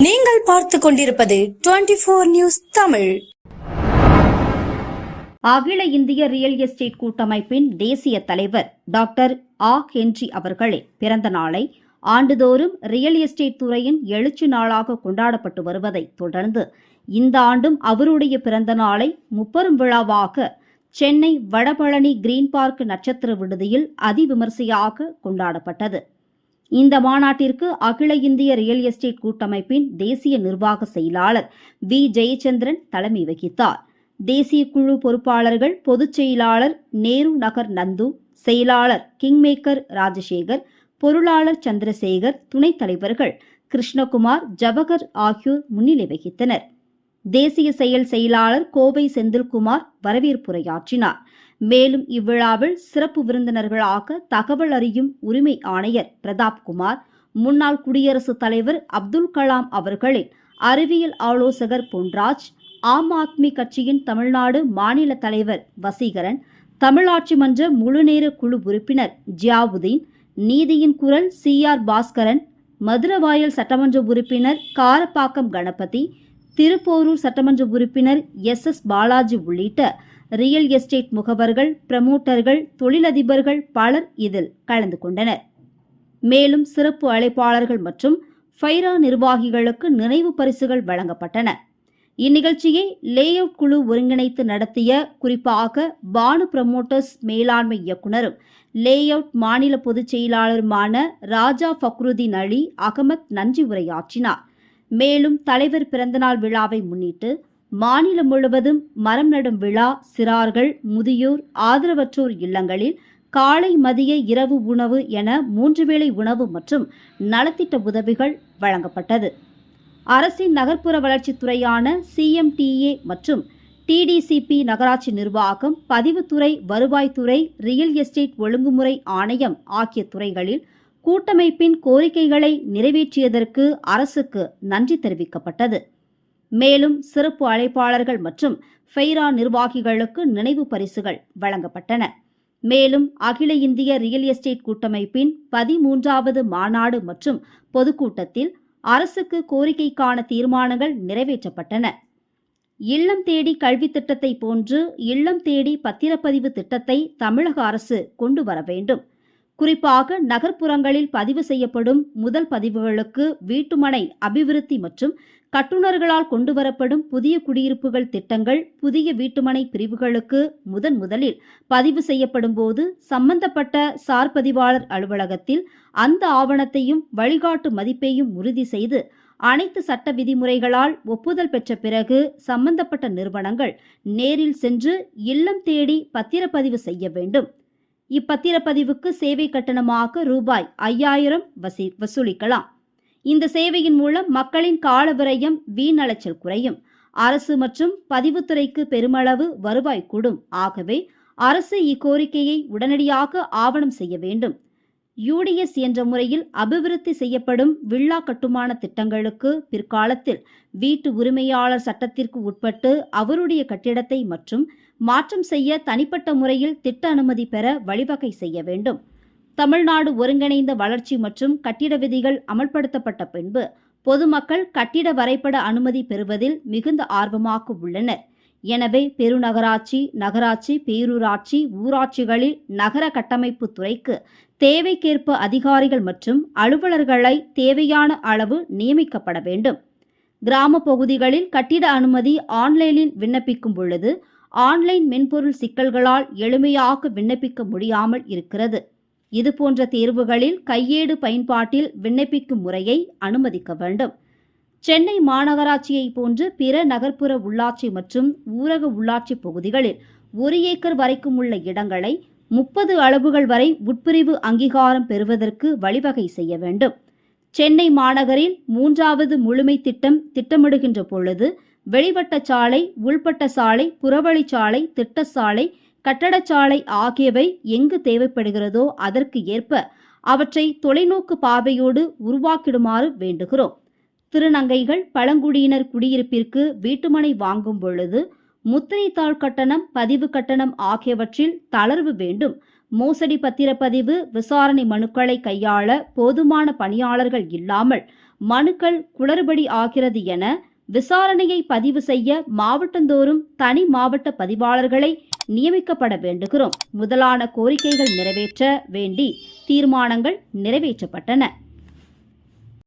நீங்கள் பார்த்து கொண்டிருப்பது டுவெண்டி போர் நியூஸ் தமிழ். அகில இந்திய ரியல் எஸ்டேட் கூட்டமைப்பின் தேசிய தலைவர் டாக்டர் ஆ. ஹென்றி அவர்களின் பிறந்த நாளை ஆண்டுதோறும் ரியல் எஸ்டேட் துறையின் எழுச்சி நாளாக கொண்டாடப்பட்டு வருவதை தொடர்ந்து இந்த ஆண்டும் அவருடைய பிறந்த நாளை முப்பெரும் விழாவாக சென்னை வடபழனி கிரீன் பார்க் நட்சத்திர விடுதியில் அதிவிமர்சையாக கொண்டாடப்பட்டது. இந்த மாநாட்டிற்கு அகில இந்திய ரியல் எஸ்டேட் கூட்டமைப்பின் தேசிய நிர்வாக செயலாளர் வி ஜெயச்சந்திரன் தலைமை வகித்தார். தேசிய குழு பொறுப்பாளர்கள் பொதுச் செயலாளர் நேரு நகர் நந்து செயலாளர் கிங்மேக்கர் ராஜசேகர் பொருளாளர் சந்திரசேகர் துணைத் தலைவர்கள் கிருஷ்ணகுமார் ஜவஹர் ஆகியோர் முன்னிலை வகித்தனர். தேசிய செயல் செயலாளர் கோவை செந்தில்குமார் வரவேற்புரையாற்றினார். மேலும் இவ்விழாவில் சிறப்பு விருந்தினர்களாக தகவல் அறியும் உரிமை ஆணையர் பிரதாப் குமார் முன்னாள் குடியரசுத் தலைவர் அப்துல் கலாம் அவர்களின் அறிவியல் ஆலோசகர் பொன்ராஜ் ஆம் ஆத்மி கட்சியின் தமிழ்நாடு மாநில தலைவர் வசீகரன் தமிழாட்சி மன்ற முழுநேர குழு உறுப்பினர் ஜியாவுதீன் நீதியின் குரல் சி ஆர் பாஸ்கரன் மதுரவாயல் சட்டமன்ற உறுப்பினர் காரப்பாக்கம் கணபதி திருப்போரூர் சட்டமன்ற உறுப்பினர் எஸ் எஸ் பாலாஜி உள்ளிட்ட ரியல் எஸ்டேட் முகவர்கள் பிரமோட்டர்கள் தொழிலதிபர்கள் பலர் இதில் கலந்து கொண்டனர். மேலும் சிறப்பு அழைப்பாளர்கள் மற்றும் ஃபைரா நிர்வாகிகளுக்கு நினைவு பரிசுகள் வழங்கப்பட்டன. இந்நிகழ்ச்சியை லே அவுட் குழு ஒருங்கிணைத்து நடத்திய குறிப்பாக பானு பிரமோட்டர்ஸ் மேலாண்மை இயக்குனரும் லேஅவுட் மாநில பொதுச் செயலாளருமான ராஜா ஃபக்ருதீன் அலி அகமத் நன்றி உரையாற்றினார். மேலும் தலைவர் பிறந்தநாள் விழாவை முன்னிட்டு மாநிலம் முழுவதும் மரம் நடும் விழா சிறார்கள் முதியோர் ஆதரவற்றோர் இல்லங்களில் காலை மதிய இரவு உணவு என மூன்று வேளை உணவு மற்றும் நலத்திட்ட உதவிகள் வழங்கப்பட்டது. அரசின் நகர்ப்புற வளர்ச்சித்துறையான சிஎம்டிஏ மற்றும் டிடிசிபி நகராட்சி நிர்வாகம் பதிவுத்துறை வருவாய்த்துறை ரியல் எஸ்டேட் ஒழுங்குமுறை ஆணையம் ஆகிய துறைகளில் கூட்டமைப்பின் கோரிக்கைகளை நிறைவேற்றியதற்கு அரசுக்கு நன்றி தெரிவிக்கப்பட்டது. மேலும் சிறப்பு அழைப்பாளர்கள் மற்றும் ஃபெய்ரா நிர்வாகிகளுக்கு நினைவு பரிசுகள் வழங்கப்பட்டன. மேலும் அகில இந்திய ரியல் எஸ்டேட் கூட்டமைப்பின் பதிமூன்றாவது மாநாடு மற்றும் பொதுக்கூட்டத்தில் அரசுக்கு கோரிக்கைக்கான தீர்மானங்கள் நிறைவேற்றப்பட்டன. இல்லம் தேடி கல்வி திட்டத்தை போன்று இல்லம் தேடி பத்திரப்பதிவு திட்டத்தை தமிழக அரசு கொண்டு வர வேண்டும். குறிப்பாக நகர்ப்புறங்களில் பதிவு செய்யப்படும் முதல் பதிவுகளுக்கு வீட்டுமனை அபிவிருத்தி மற்றும் கட்டுநர்களால் கொண்டுவரப்படும் புதிய குடியிருப்புகள் திட்டங்கள் புதிய வீட்டுமனை பிரிவுகளுக்கு முதன் முதலில் பதிவு செய்யப்படும் போது சம்பந்தப்பட்ட சார் பதிவாளர் அலுவலகத்தில் அந்த ஆவணத்தையும் வழிகாட்டு மதிப்பையும் உறுதி செய்து அனைத்து சட்ட விதிமுறைகளால் ஒப்புதல் பெற்ற பிறகு சம்பந்தப்பட்ட நிறுவனங்கள் நேரில் சென்று இல்லம் தேடி பத்திரப்பதிவு செய்ய வேண்டும். இப்பத்திரப்பதிவுக்கு சேவை கட்டணமாக ரூபாய் ஐயாயிரம் வசூலிக்கலாம். இந்த சேவையின் மூலம் மக்களின் கால விரயம் வீணலைச்சல் குறையும். அரசு மற்றும் பதிவுத்துறைக்கு பெருமளவு வருவாய் கூடும். ஆகவே அரசு இக்கோரிக்கையை உடனடியாக ஆவணம் செய்ய வேண்டும். யூடிஎஸ் என்ற முறையில் அபிவிருத்தி செய்யப்படும் வில்லா கட்டுமான திட்டங்களுக்கு பிற்காலத்தில் வீட்டு உரிமையாளர் சட்டத்திற்கு உட்பட்டு அவருடைய கட்டிடத்தை மற்றும் மாற்றம் செய்ய தனிப்பட்ட முறையில் திட்ட அனுமதி பெற வழிவகை செய்ய வேண்டும். தமிழ்நாடு ஒருங்கிணைந்த வளர்ச்சி மற்றும் கட்டிட விதிகள் அமல்படுத்தப்பட்ட பின்பு பொதுமக்கள் கட்டிட வரைபட அனுமதி பெறுவதில் மிகுந்த ஆர்வமாக உள்ளனர். எனவே பெருநகராட்சி நகராட்சி பேரூராட்சி ஊராட்சிகளில் நகர கட்டமைப்பு துறைக்கு தேவைக்கேற்ப அதிகாரிகள் மற்றும் அலுவலர்களை தேவையான அளவு நியமிக்கப்பட வேண்டும். கிராம பகுதிகளில் கட்டிட அனுமதி ஆன்லைனில் விண்ணப்பிக்கும் பொழுது ஆன்லைன் மென்பொருள் சிக்கல்களால் எளிமையாக விண்ணப்பிக்க முடியாமல் இருக்கிறது. இதுபோன்ற தேர்வுகளில் கையேடு பயன்பாட்டில் விண்ணப்பிக்கும் முறையை அனுமதிக்க வேண்டும். சென்னை மாநகராட்சியை போன்று பிற நகர்ப்புற உள்ளாட்சி மற்றும் ஊரக உள்ளாட்சி பகுதிகளில் ஒரு ஏக்கர் வரைக்கும் உள்ள இடங்களை முப்பது அளவுகள் வரை உட்பிரிவு அங்கீகாரம் பெறுவதற்கு வழிவகை செய்ய வேண்டும். சென்னை மாநகரில் மூன்றாவது முழுமை திட்டம் திட்டமிடுகின்ற பொழுது வெளிவட்ட சாலை உள்பட்ட சாலை புறவழிச்சாலை திட்டச்சாலை கட்டடச்சாலை ஆகியவை எங்கு தேவைப்படுகிறதோ அதற்கு ஏற்ப அவற்றை தொலைநோக்கு பார்வையோடு உருவாக்கிடுமாறு வேண்டுகிறோம். திருநங்கைகள் பழங்குடியினர் குடியிருப்பிற்கு வீட்டுமனை வாங்கும் பொழுது முத்திரைத்தாள் கட்டணம் பதிவு கட்டணம் ஆகியவற்றில் தளர்வு வேண்டும். மோசடி பத்திரப்பதிவு விசாரணை மனுக்களை கையாள போதுமான பணியாளர்கள் இல்லாமல் மனுக்கள் குளறுபடி ஆகிறது என விசாரணையை பதிவு செய்ய மாவட்டந்தோறும் தனி மாவட்ட பதிவாளர்களை நியமிக்கப்பட வேண்டுகிறோம். முதலான கோரிக்கைகள் நிறைவேற்ற வேண்டி தீர்மானங்கள் நிறைவேற்றப்பட்டன.